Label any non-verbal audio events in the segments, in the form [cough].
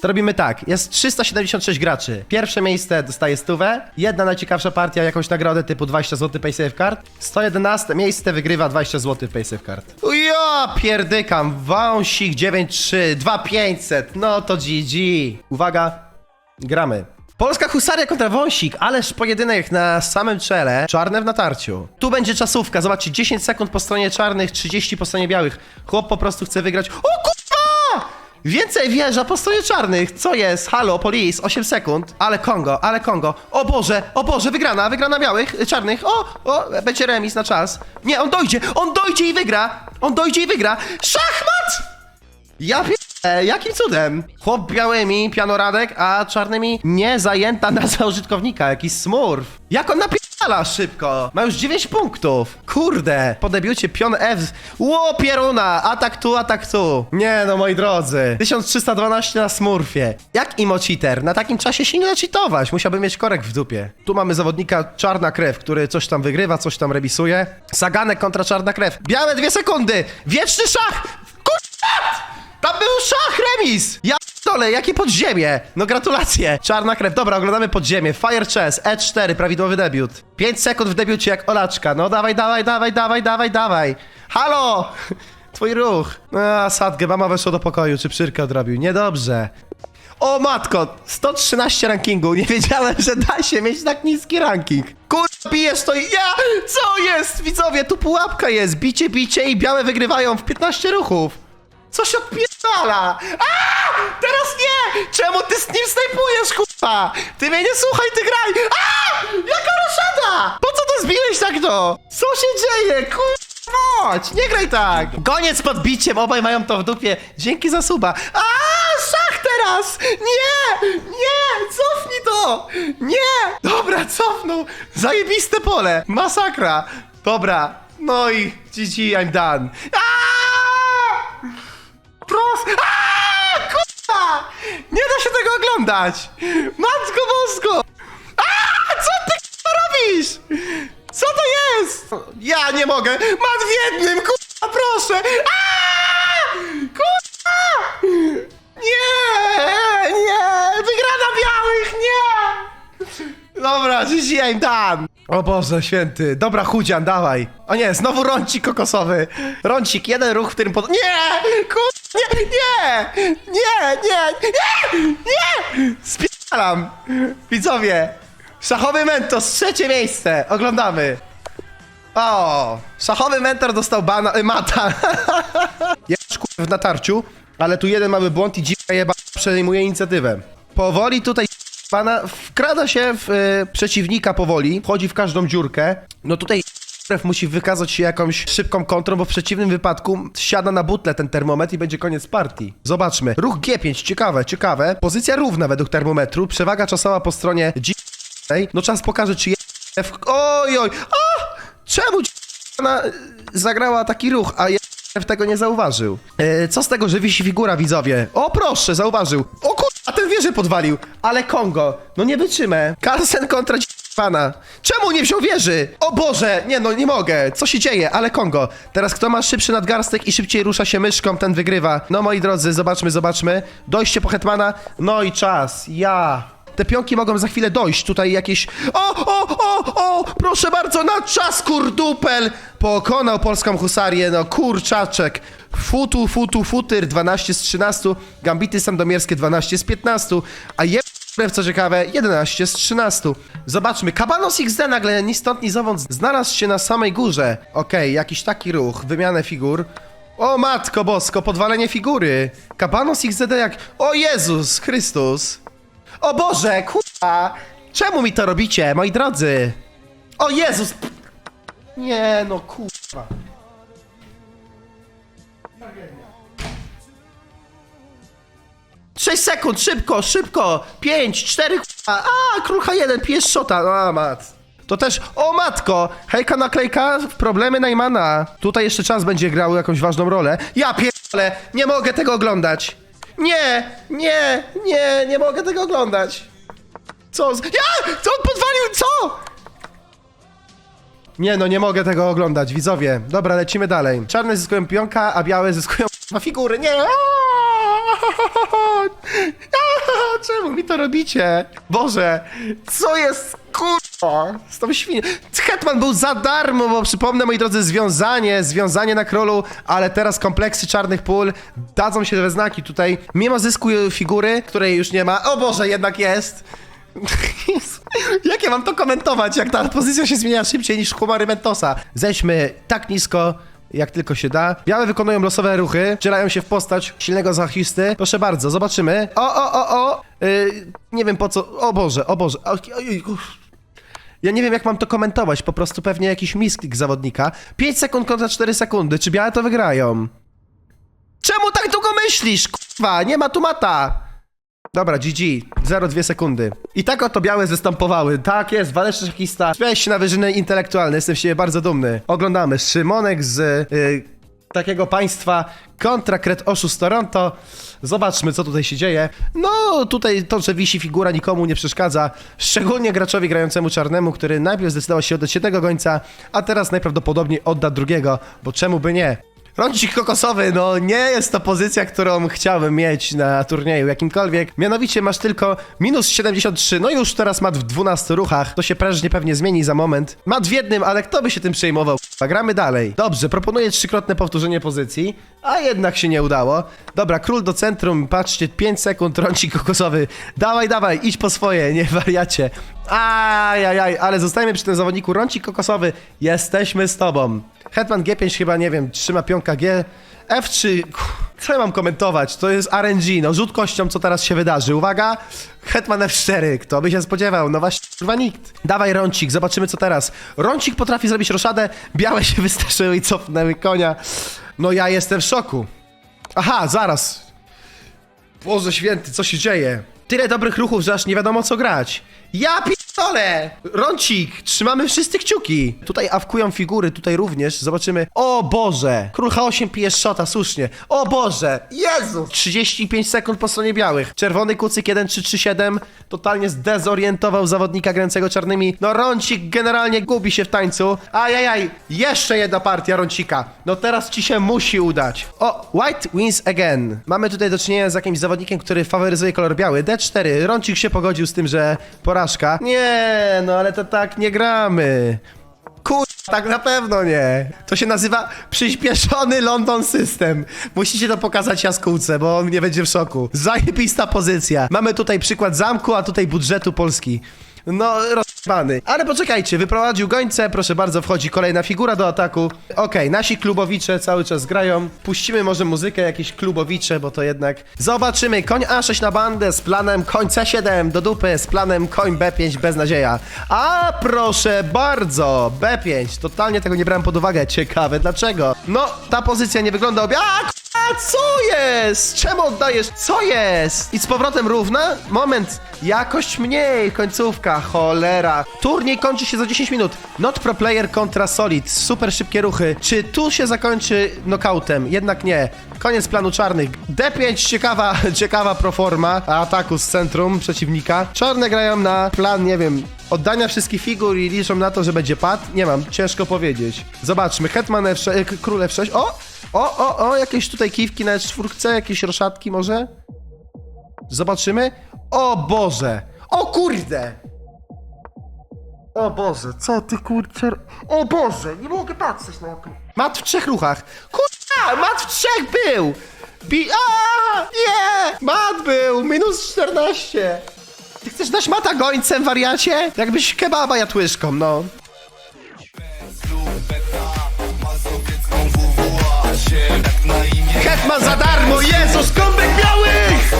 To robimy tak, jest 376 graczy. Pierwsze miejsce dostaje stówę, jedna najciekawsza partia, jakąś nagrodę typu 20 zł paysafe card. 111 miejsce wygrywa 20 zł paysafe card. Ja pierdykam, wąsik 93, 2500, no to GG. Uwaga, gramy. Polska husaria kontra wąsik, ależ pojedynek na samym czele, czarne w natarciu. Tu będzie czasówka, zobaczcie, 10 sekund po stronie czarnych, 30 po stronie białych. Chłop po prostu chce wygrać. O kurwa! Więcej wieża po stronie czarnych. Co jest? Halo, police, 8 sekund. Ale Kongo, ale Kongo. O Boże, o Boże, wygrana, wygrana białych, y, czarnych. O, o, będzie remis na czas. Nie, on dojdzie, on dojdzie i wygra. On dojdzie i wygra. Szachmat! Ja pierdolę, jakim cudem? Chłop białymi, pianoradek, a czarnymi nie zajęta [laughs] nazwa użytkownika, jakiś smurf. Jak on napierdala szybko? Ma już 9 punktów. Kurde, po debiucie pion F. Ło, pieruna, atak tu, atak tu. Nie no, moi drodzy. 1312 na smurfie. Jak imo cheater? Na takim czasie się nie da cheatować. Musiałby mieć korek w dupie. Tu mamy zawodnika czarna krew, który coś tam wygrywa, coś tam remisuje. Saganek kontra czarna krew. Białe dwie sekundy. Wieczny szach. Kurwa! Tam był szach remis! Ja dole, jakie podziemie! No gratulacje! Czarna krew. Dobra, oglądamy podziemie. Fire Chess, E4, prawidłowy debiut. 5 sekund w debiucie jak Olaczka. No dawaj, dawaj, dawaj, dawaj, dawaj, dawaj. Halo! [laughs] Twój ruch. A, sadgę, mama weszła do pokoju, czy przyrkę odrobił. Niedobrze. O matko, 113 rankingu. Nie wiedziałem, że da się mieć tak niski ranking. Kurwa, bijesz to i ja! Co jest? Widzowie, tu pułapka jest. Bicie, bicie i białe wygrywają w 15 ruchów. Co się odpierdala? A! Teraz nie! Czemu ty z nim snajpujesz, kurwa? Ty mnie nie słuchaj, ty graj! A! Jaka roszada! Po co to zbiłeś tak to? Co się dzieje, kurwa? Nie graj tak! Koniec podbiciem, obaj mają to w dupie. Dzięki za suba. A! Szach teraz! Nie! Nie! Cofnij to! Nie! Dobra, cofnął. Zajebiste pole. Masakra. Dobra. No i GG, I'm done. A! Proszę! Aaaa! Kurwa! Nie da się tego oglądać! Matko bosko! Aaaa! Co ty kurwa, robisz? Co to jest? Ja nie mogę! Mat w jednym! Kurwa, proszę! Aaaa! Kurwa! Nie! Nie! Wygrana białych! Nie! Dobra, I'm done! O Boże święty, dobra chudzian, dawaj. O nie, znowu rącik kokosowy. Rącik, jeden ruch, w którym pod... Nie! Kur... Nie! Nie! Nie! Nie! Nie! Nie! Spieram! Widzowie, szachowy mentos, trzecie miejsce, oglądamy. O, szachowy mentor dostał bana... Y, mata. [laughs] Jest w natarciu, ale tu jeden mały błąd i dziwka jeba przejmuje inicjatywę. Powoli tutaj Pana wkrada się w y, przeciwnika powoli, wchodzi w każdą dziurkę. No tutaj Ref musi wykazać się jakąś szybką kontrą, bo w przeciwnym wypadku siada na butle ten termometr i będzie koniec partii. Zobaczmy. Ruch G5, ciekawe, ciekawe. Pozycja równa według termometru, przewaga czasowa po stronie G. No czas pokaże, czy jest... Oj, oj, a! Czemu ona zagrała taki ruch, a w tego nie zauważył. E, co z tego, że wisi figura, widzowie? O proszę, zauważył. O kur... a ten wieżę podwalił. Ale Kongo, no nie wytrzymę. Carlsen kontra pana. Czemu nie wziął wieży? O Boże, nie no, nie mogę. Co się dzieje? Ale Kongo. Teraz kto ma szybszy nadgarstek i szybciej rusza się myszką, ten wygrywa. No moi drodzy, zobaczmy, zobaczmy. Dojście po Hetmana. No i czas. Ja. Te pionki mogą za chwilę dojść. Tutaj jakieś... O, o, o, o! Proszę bardzo, na czas kurdupel! Pokonał polską husarię, no kurczaczek. Futu, futu, futyr, 12 z 13. Gambity sandomierskie, 12 z 15. A je... Co ciekawe, 11 z 13. Zobaczmy, Kabanos XD nagle ni stąd ni zowąd znalazł się na samej górze. Okej, jakiś taki ruch, wymianę figur. O matko bosko, podwalenie figury. Kabanos XD jak... O Jezus Chrystus. O Boże, kurwa! Czemu mi to robicie, moi drodzy? O Jezus! Nie no, kurwa. Sześć sekund, szybko, szybko! Pięć, cztery, kurwa! A, krucha jeden, pijesz szota, a mat. To też, o matko! Hejka naklejka, problemy Najmana. Tutaj jeszcze czas będzie grał jakąś ważną rolę. Ja pierdolę, nie mogę tego oglądać. Nie, nie, nie, nie mogę tego oglądać. Co? z- Ja! Co on podwalił? Co? Nie no, nie mogę tego oglądać, widzowie. Dobra, lecimy dalej. Czarne zyskują pionka, a białe zyskują [laughs] figury. Nie! [laughs] mi to robicie? Boże, co jest kurwa z tą świnią? Hetman był za darmo, bo przypomnę, moi drodzy, związanie, związanie na królu, ale teraz kompleksy czarnych pól dadzą się we znaki tutaj. Mimo zysku figury, której już nie ma, o Boże, jednak jest. [laughs] Jak ja mam to komentować, jak ta pozycja się zmienia szybciej niż humary Mentosa? Zejdźmy tak nisko, jak tylko się da. Białe wykonują losowe ruchy, wcielają się w postać silnego zachisty. Proszę bardzo, zobaczymy. O, o, o, o! Yy, nie wiem po co. O Boże, o Boże. O. Ja nie wiem, jak mam to komentować. Po prostu pewnie jakiś misklik zawodnika. 5 sekund kontra 4 sekundy. Czy białe to wygrają? Czemu tak długo myślisz? Kurwa, nie ma tu mata. Dobra, GG. 0,2 sekundy. I tak oto białe zastępowały. Tak jest, waleczny szachista. Śmiałeś się na wyżyny intelektualne, jestem siebie bardzo dumny. Oglądamy Szymonek z y, takiego państwa kontra Kret Oszust Toronto. Zobaczmy, co tutaj się dzieje. No, tutaj to, że wisi figura nikomu nie przeszkadza. Szczególnie graczowi grającemu czarnemu, który najpierw zdecydował się oddać jednego gońca, a teraz najprawdopodobniej odda drugiego, bo czemu by nie? Rącik kokosowy, no nie jest to pozycja, którą chciałbym mieć na turnieju jakimkolwiek. Mianowicie masz tylko minus 73, no już teraz mat w 12 ruchach. To się prężnie pewnie zmieni za moment. Mat w jednym, ale kto by się tym przejmował? Gramy dalej. Dobrze, proponuję trzykrotne powtórzenie pozycji, a jednak się nie udało. Dobra, król do centrum, patrzcie, 5 sekund, rącik kokosowy. Dawaj, dawaj, idź po swoje, nie wariacie. Ajajaj, ale zostajemy przy tym zawodniku. Rącik kokosowy, jesteśmy z tobą. Hetman G5 chyba, nie wiem, trzyma pionka G. F3, co ja mam komentować? To jest RNG, no rzut kością, co teraz się wydarzy. Uwaga, Hetman F4, kto by się spodziewał? No właśnie, kurwa nikt. Dawaj Rącik, zobaczymy co teraz. Rącik potrafi zrobić roszadę, białe się wystraszyły i cofnęły konia. No ja jestem w szoku. Aha, zaraz. Boże święty, co się dzieje? Tyle dobrych ruchów, że aż nie wiadomo co grać. Ja pitole! Rącik, trzymamy wszyscy kciuki. Tutaj awkują figury, tutaj również. Zobaczymy. O Boże! Król H8 pije szota, słusznie. O Boże! Jezu! 35 sekund po stronie białych. Czerwony kucyk 1337 totalnie zdezorientował zawodnika grającego czarnymi. No Rącik generalnie gubi się w tańcu. Ajajaj, jeszcze jedna partia Rącika. No teraz ci się musi udać. O, White wins again. Mamy tutaj do czynienia z jakimś zawodnikiem, który faworyzuje kolor biały. D4. Rącik się pogodził z tym, że porażka. Nie, no ale to tak nie gramy. Kur... Tak na pewno nie. To się nazywa przyspieszony London System. Musicie to pokazać jaskółce, bo on nie będzie w szoku. Zajebista pozycja. Mamy tutaj przykład zamku, a tutaj budżetu Polski. No, Ale poczekajcie, wyprowadził gońce, proszę bardzo, wchodzi kolejna figura do ataku. Okej, nasi klubowicze cały czas grają. Puścimy może muzykę, jakieś klubowicze, bo to jednak... Zobaczymy, koń A6 na bandę z planem koń C7 do dupy, z planem koń B5 bez nadzieja. A proszę bardzo, B5, totalnie tego nie brałem pod uwagę, ciekawe dlaczego. No, ta pozycja nie wygląda obie... co jest? Czemu oddajesz? Co jest? I z powrotem równa? Moment. Jakość mniej. Końcówka. Cholera. Turniej kończy się za 10 minut. Not pro player kontra solid. Super szybkie ruchy. Czy tu się zakończy knockoutem? Jednak nie. Koniec planu czarnych. D5 ciekawa, [laughs] ciekawa proforma ataku z centrum przeciwnika. Czarne grają na plan, nie wiem, oddania wszystkich figur i liczą na to, że będzie pad? Nie mam, ciężko powiedzieć. Zobaczmy, Hetman F6, e, król F6. O! O, o, o, jakieś tutaj kiwki na czwórce, jakieś roszadki może? Zobaczymy. O Boże! O kurde! O Boże, co ty kurczę... O Boże, nie mogę patrzeć na to. Mat w trzech ruchach. Kurwa, mat w trzech był! Bi... A, Nie! Mat był! Minus 14! Ty chcesz dać mata gońcem, wariacie? Jakbyś kebaba jadł łyżką, no. Hetman za darmo, Jezus, kąbek białych!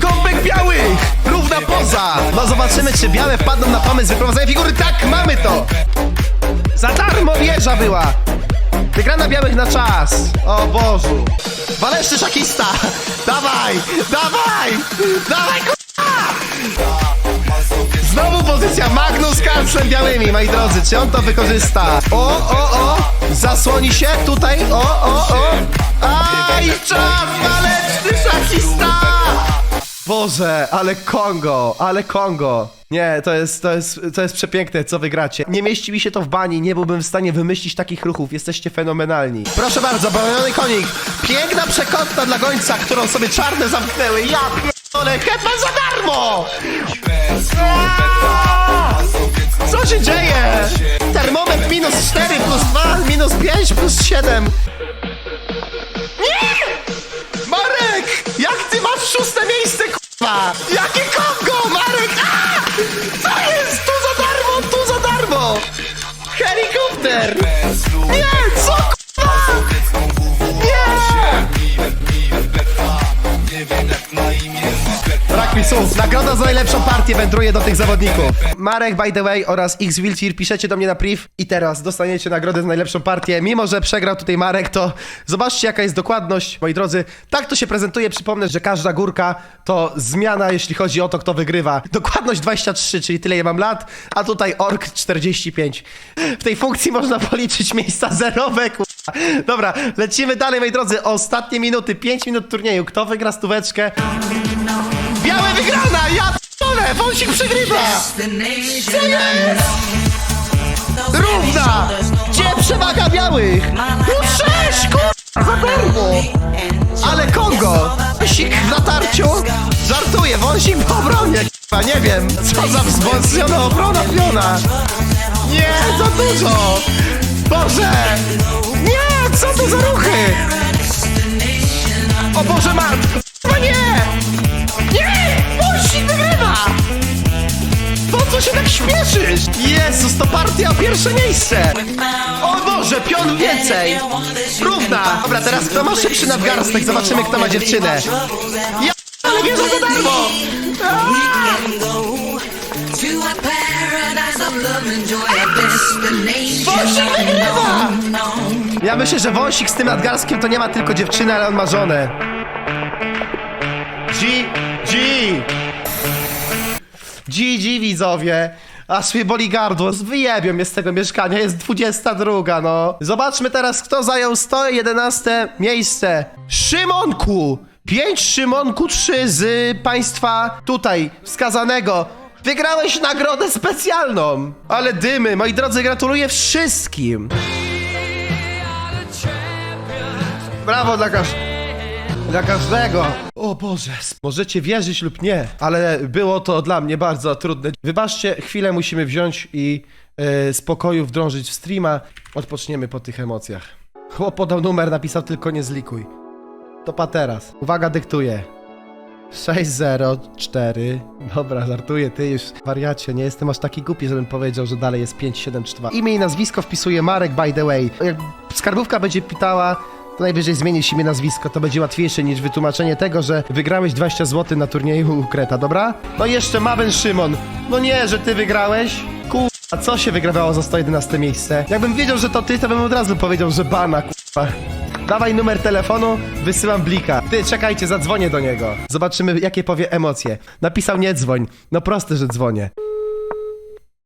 Kąbek białych! Równa poza! No zobaczymy, czy białe wpadną na pomysł wyprowadzenia figury. Tak, mamy to! Za darmo wieża była! Wygrana białych na czas! O Bożu! Waleszny szakista! [laughs] Dawaj! Dawaj! Dawaj! Znowu pozycja Magnus Carlsen białymi, moi drodzy, czy on to wykorzysta? O, o, o! Zasłoni się tutaj, o, o, o! Aj, czas, waleczny szachista! Boże, ale Kongo, ale Kongo. Nie, to jest, to jest, to jest przepiękne, co wygracie. Nie mieści mi się to w bani, nie byłbym w stanie wymyślić takich ruchów. Jesteście fenomenalni. Proszę bardzo, baloniony konik. Piękna przekątna dla gońca, którą sobie czarne zamknęły. Ja Ale Hetman za darmo! Co się dzieje? Termometr minus 4 plus 2, minus 5 plus 7. najlepszą partię wędruje do tych zawodników. Marek, by the way, oraz X Wilcir piszecie do mnie na priv i teraz dostaniecie nagrodę za najlepszą partię. Mimo, że przegrał tutaj Marek, to zobaczcie jaka jest dokładność, moi drodzy. Tak to się prezentuje. Przypomnę, że każda górka to zmiana, jeśli chodzi o to, kto wygrywa. Dokładność 23, czyli tyle ja mam lat, a tutaj ork 45. W tej funkcji można policzyć miejsca zerowe, ku... Dobra, lecimy dalej, moi drodzy. Ostatnie minuty, 5 minut turnieju. Kto wygra stóweczkę? Białe wygrana! Ja p***dolę! Wąsik przegrywa! Co jest? Równa! Gdzie przewaga białych? Tu sześć, kur... Za darmo! Ale Kongo! Wąsik w natarciu? Żartuję, wąsik w obronie, nie wiem. Co za wzmocniona obrona piona! Nie, za dużo! Boże! Nie, co to za ruchy? O Boże, martw! Śpieszysz? Jezus, to partia o pierwsze miejsce! O Boże, pion więcej! Równa! Dobra, teraz kto ma szybszy nadgarstek? Zobaczymy, kto ma dziewczynę. Ja ale wierzę za darmo! Wąsik wygrywa! Ja myślę, że wąsik z tym nadgarstkiem to nie ma tylko dziewczynę, ale on ma żonę. G, G! GG widzowie! Aż mnie boli gardło, wyjebią mnie z tego mieszkania, jest 22, no. Zobaczmy teraz, kto zajął 111 miejsce. Szymonku! 5 Szymonku, 3 z państwa tutaj wskazanego. Wygrałeś nagrodę specjalną! Ale dymy, moi drodzy, gratuluję wszystkim! Brawo dla każ... Dla każdego. O Boże, możecie wierzyć lub nie, ale było to dla mnie bardzo trudne. Wybaczcie, chwilę musimy wziąć i e, spokoju wdrążyć w streama. Odpoczniemy po tych emocjach. Chłop podał numer, napisał tylko nie zlikuj. To pa teraz. Uwaga, dyktuję. 604. Dobra, żartuję, ty już wariacie, nie jestem aż taki głupi, żebym powiedział, że dalej jest 5732. Imię i nazwisko wpisuje Marek, by the way. Jak skarbówka będzie pytała, to najwyżej zmienisz imię, nazwisko, to będzie łatwiejsze niż wytłumaczenie tego, że wygrałeś 20 zł na turnieju u Kreta, dobra? No jeszcze Mawen Szymon. No nie, że ty wygrałeś? Kurwa, co się wygrawało za 111 miejsce? Jakbym wiedział, że to ty, to bym od razu powiedział, że bana, kurwa. Dawaj numer telefonu, wysyłam blika. Ty, czekajcie, zadzwonię do niego. Zobaczymy, jakie powie emocje. Napisał nie dzwoń. No proste, że dzwonię.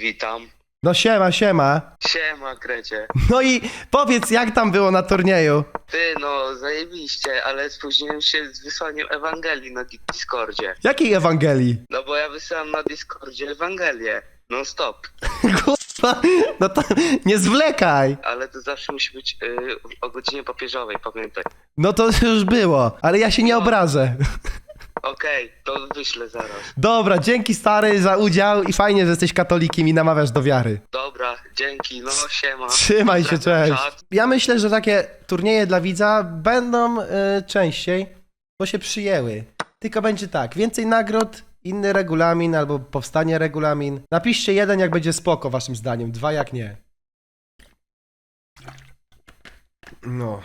Witam. No siema, siema. Siema, Krecie. No i powiedz, jak tam było na turnieju? Ty, no, zajebiście, ale spóźniłem się z wysłaniem Ewangelii na Discordzie. Jakiej Ewangelii? No bo ja wysyłam na Discordzie Ewangelię. Non stop. [laughs] Kurwa, no to nie zwlekaj. Ale to zawsze musi być y, o godzinie papieżowej, pamiętaj. No to już było, ale ja się nie obrażę. Okej, to wyślę zaraz. Dobra, dzięki stary za udział i fajnie, że jesteś katolikiem i namawiasz do wiary. Dobra, dzięki, no siema. Trzymaj się, Pozdrawiam cześć. czat. Ja myślę, że takie turnieje dla widza będą y, częściej, bo się przyjęły. Tylko będzie tak, więcej nagród, inny regulamin albo powstanie regulamin. Napiszcie jeden, jak będzie spoko waszym zdaniem, dwa jak nie. No.